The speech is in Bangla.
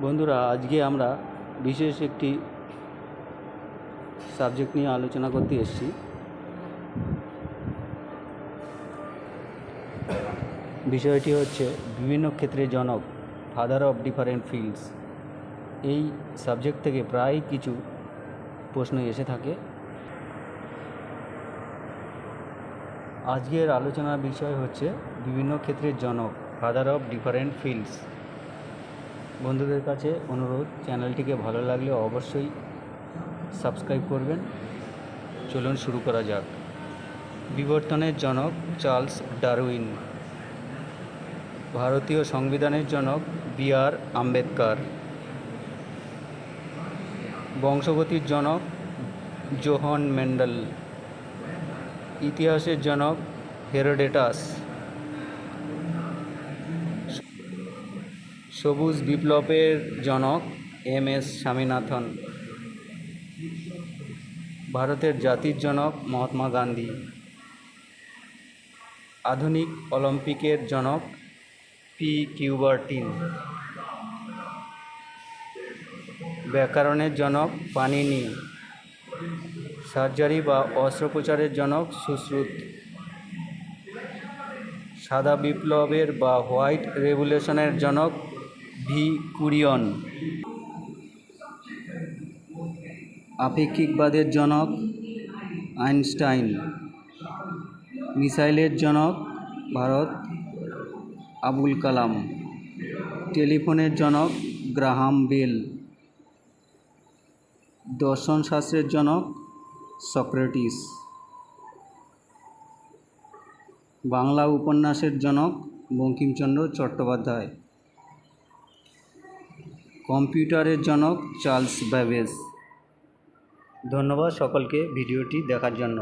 বন্ধুরা, আজকে আমরা বিশেষ একটি সাবজেক্ট নিয়ে আলোচনা করতে এসেছি। বিষয়টি হচ্ছে বিভিন্ন ক্ষেত্রে জনক ফাদার অফ ডিফারেন্ট ফিল্ডস এই সাবজেক্ট থেকে প্রায় কিছু প্রশ্ন এসে থাকে। আজকের আলোচনার বিষয় হচ্ছে বিভিন্ন ক্ষেত্রের জনক ফাদার অফ ডিফারেন্ট ফিল্ডস বন্ধুদের কাছে অনুরোধ, চ্যানেলটিকে ভালো লাগলে অবশ্যই সাবস্ক্রাইব করবেন। চলুন শুরু করা যাক। বিবর্তনের জনক চার্লস ডারউইন। ভারতীয় সংবিধানের জনক বি আর আম্বেদকর। বংশগতির জনক জোহন মেন্ডেল। ইতিহাসের জনক হেরোডেটাস। সবুজ বিপ্লবের জনক এম এস স্বামীনাথন, ভারতের জাতির জনক মহাত্মা গান্ধী, আধুনিক অলিম্পিকের জনক পি কিউবার্টিন, ব্যাকরণের জনক পানিনি, সার্জারি বা অস্ত্রোপচারের জনক সুশ্রুত, সাদা বিপ্লবের বা হোয়াইট রেভুলেশনের জনক ভি কুরিয়ন আপেক্ষিকবাদের জনক আইনস্টাইন। মিসাইলের জনক ভারত আবুল কালাম। টেলিফোনের জনক গ্রাহাম বেল। দর্শনশাস্ত্রের জনক সক্রেটিস। বাংলা উপন্যাসের জনক বঙ্কিমচন্দ্র চট্টোপাধ্যায়। কম্পিউটারের জনক চার্লস ব্যাবেজ। ধন্যবাদ সকলকে ভিডিওটি দেখার জন্য।